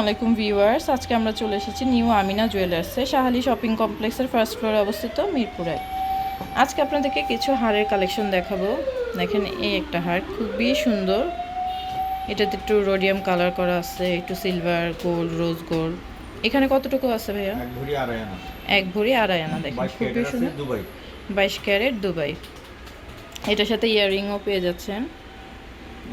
আসসালামাইকুম ভিউয়ার্স। আজকে আমরা চলে এসেছি নিউ আমিনা জুয়েলার্সে শাহালি শপিং কমপ্লেক্সের ফার্স্ট ফ্লোরে অবস্থিত মিরপুরে। আজকে আপনাদেরকে কিছু হারের কালেকশন দেখাবো। দেখেন এই একটা হার খুবই সুন্দর। এটাতে একটু রোডিয়াম কালার করা আছে একটু সিলভার গোল্ড রোজ গোল্ড এখানে কতটুকু আছে ভাইয়া? এক ভরি আড়াই আনা। এক ভরি আড়াই আনা দেখেন খুবই সুন্দর। বাইশ ক্যারেট দুবাই। এটার সাথে ইয়াররিংও পেয়ে যাচ্ছেন।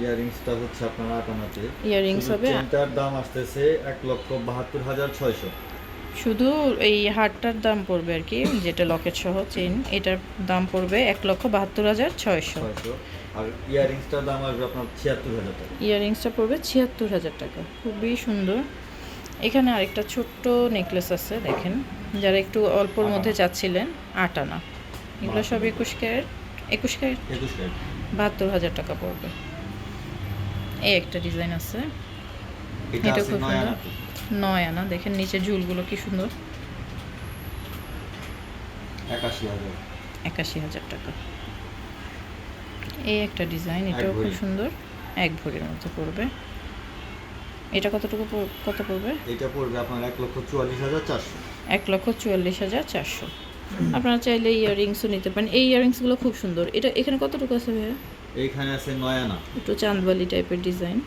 ইয়ারিংসটা হচ্ছে আপনার আট আনাতে ইয়াররিংস হবে চেনটার দাম আসতেছে এক লক্ষ বাহাত্তর হাজার ছয়শো। শুধু এই হারটার দাম পড়বে আর কি যেটা লকেট সহ চেন এটার দাম পড়বে এক লক্ষ বাহাত্তর হাজার ছয়শো। আর ইয়ারিংসটার দাম আসবে আপনার ছিয়াত্তর হাজার টাকা। ইয়াররিংসটা পড়বে ছিয়াত্তর হাজার টাকা খুবই সুন্দর। এখানে আরেকটা ছোট্ট নেকলেস আছে দেখেন যারা একটু অল্পর মধ্যে চাচ্ছিলেন আট আনা এগুলো সব একুশ ক্যারেট একুশ ক্যারেট? একুশ ক্যারেট। বাহাত্তর হাজার টাকা পড়বে। এই একটা ডিজাইন আছে। এটা খুব সুন্দর। নয় আনা দেখেন নিচে ঝুলগুলো কি সুন্দর। একাশি হাজার। একাশি হাজার টাকা। এই একটা ডিজাইন এটাও খুব সুন্দর। এক ভরির মধ্যে পড়বে। এটা কতটুকু কত পড়বে? এটা পড়বে আপনার এক লক্ষ চুয়াল্লিশ হাজার চারশো। এক লক্ষ চুয়াল্লিশ হাজার চারশো। আপনারা চাইলে ইয়াররিংসও নিতে পারেন। এই ইয়াররিংসগুলো খুব সুন্দর। এটা এখানে কতটুকু আছে ভাইয়া? এইখানে আছে নয় আনা একটু চাঁদবালি টাইপের ডিজাইন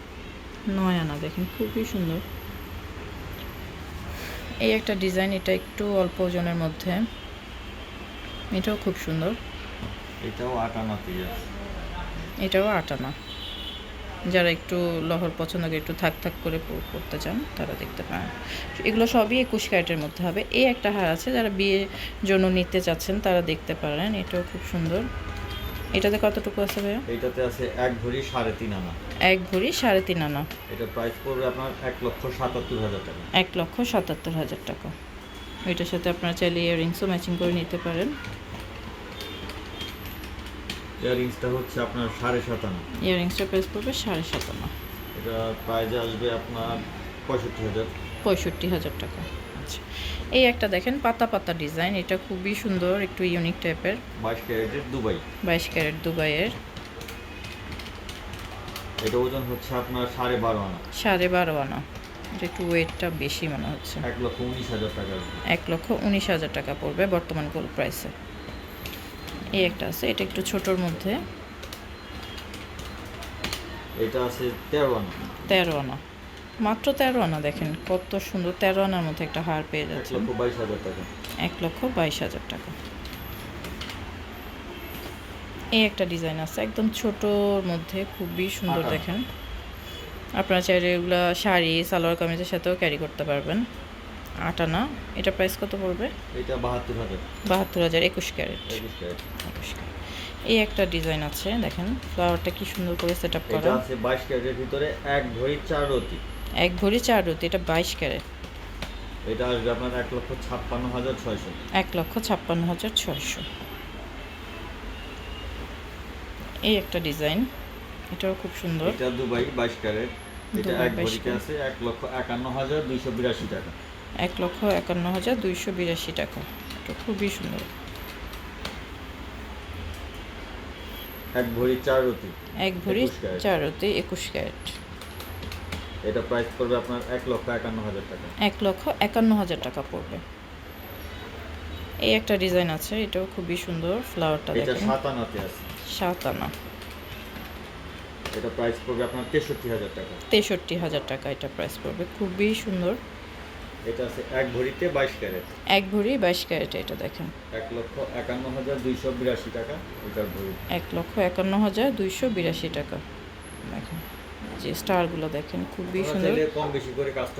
নয় আনা দেখেন খুবই সুন্দর। এই একটা ডিজাইন এটা একটু অল্প ওজনের মধ্যে। এটাও খুব সুন্দর। এটাও আট আনাতেই আছে। এটাও আট আনা যারা একটু লহর পছন্দ করে একটু থাক থাক করে পড়তে চান তারা দেখতে পারেন। এগুলো সবই একুশ ক্যারেটের মধ্যে হবে। এই একটা হার আছে যারা বিয়ের জন্য নিতে চাচ্ছেন তারা দেখতে পারেন। এটাও খুব সুন্দর। এটাতে কতটুকু আছে ভাইয়া? এটাতে আছে এক ভরি সাড়ে তিন আনা। এক ভরি সাড়ে তিন আনা। এটা প্রাইস পড়বে আপনার এক লক্ষ সাতাত্তর হাজার টাকা। এক লক্ষ সাতাত্তর হাজার টাকা। এটার সাথে আপনারা চাইলে ইয়াররিংসও ম্যাচিং করে নিতে পারেন। ইয়ারিংসটা হচ্ছে আপনার সাড়ে সাত আনা। ইয়াররিংসটার প্রাইস পড়বে সাড়ে সাত আনা। এটা প্রাইজে আসবে আপনার পঁয়ষট্টি হাজার। পঁয়ষট্টি হাজার টাকা। আচ্ছা এই একটা দেখেন পাতা পাতা ডিজাইন। এটা খুবই সুন্দর একটু ইউনিক টাইপের বাইশ ক্যারেটের দুবাই। বাইশ ক্যারেট দুবাইয়ের। এটা ওজন হচ্ছে আপনার সাড়ে বারো আনা। সাড়ে বারো আনা। এটা একটু ওয়েটটা বেশি মনে হচ্ছে। এক লক্ষ উনিশ হাজার টাকা এক লক্ষ উনিশ হাজার টাকা পড়বে বর্তমান গোল্ড প্রাইসে এই একটা আছে এটা একটু ছোটোর মধ্যে। এটা আছে তেরো আনা। তেরো আনা। মাত্র তেরো আনা দেখেন কত সুন্দর তেরো আনার মধ্যে একটা হার পেয়ে যাচ্ছে এক লক্ষ বাইশ হাজার টাকা। এই একটা ডিজাইন আছে একদম ছোটোর মধ্যে খুবই সুন্দর দেখেন। আপনারা চাইলে এগুলো শাড়ি সালোয়ার কামিজের সাথেও ক্যারি করতে পারবেন। আটানা এটা প্রাইস কত পড়বে? এটা বাহাত্তর হাজার। বাহাত্তর হাজার একুশ ক্যারেট। একুশ ক্যারেট। এই একটা ডিজাইন আছে দেখেন। ফ্লাওয়ারটা কি সুন্দর করে সেট আপ করা। আছে বাইশ ক্যারেটের ভিতরে এক ভরি চার রতি। এক ভরি চার রুতি এটা বাইশ ক্যারেট। এটা আসবে আপনার এক লক্ষ ছাপ্পান্ন হাজার ছয়শো। এক লক্ষ ছাপ্পান্ন হাজার ছয়শো। এই একটা ডিজাইন এটাও খুব সুন্দর। এটা দুবাই বাইশ ক্যারেট। এটা এক 22 ভরিতে আছে এক লক্ষ একান্ন হাজার দুইশো বিরাশি টাকা। এক লক্ষ একান্ন হাজার দুইশো বিরাশি টাকা। এটা খুবই সুন্দর। এক ভরি চার রতি এক ভরি 21 ক্যারেট। চারতে একুশ ক্যারেট। এটা প্রাইস পড়বে আপনার এক লক্ষ একান্ন হাজার টাকা। এক লক্ষ একান্ন হাজার টাকা পড়বে। এই একটা ডিজাইন আছে এটাও খুবই সুন্দর ফ্লাওয়ারটা এটা দেখেন। সাত আনাতে আছে। সাত আনা। এটা প্রাইস পড়বে আপনার তেষট্টি হাজার টাকা। তেষট্টি হাজার টাকা এটা প্রাইস পড়বে খুবই সুন্দর। এটা আছে এক ভরিতে বাইশ ক্যারেট। এক ভরি বাইশ ক্যারেট এটা দেখেন। এক লক্ষ একান্ন হাজার দুইশো বিরাশি টাকা এটার ভরি। এক লক্ষ একান্ন হাজার দুইশো বিরাশি টাকা। দেখেন। যে স্টারগুলো দেখেন খুবই সুন্দর।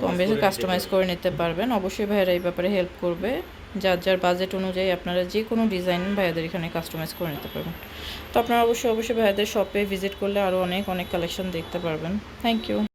কম বেশি কাস্টমাইজ করে নিতে পারবেন। অবশ্যই ভাইয়েরা এই ব্যাপারে হেল্প করবে। যার যার বাজেট অনুযায়ী আপনারা যে কোনো ডিজাইন ভাইয়াদের এখানে কাস্টমাইজ করে নিতে পারবেন। তো আপনারা অবশ্যই অবশ্যই ভাইয়াদের শপে ভিজিট করলে আরও অনেক অনেক কালেকশন দেখতে পারবেন। Thank you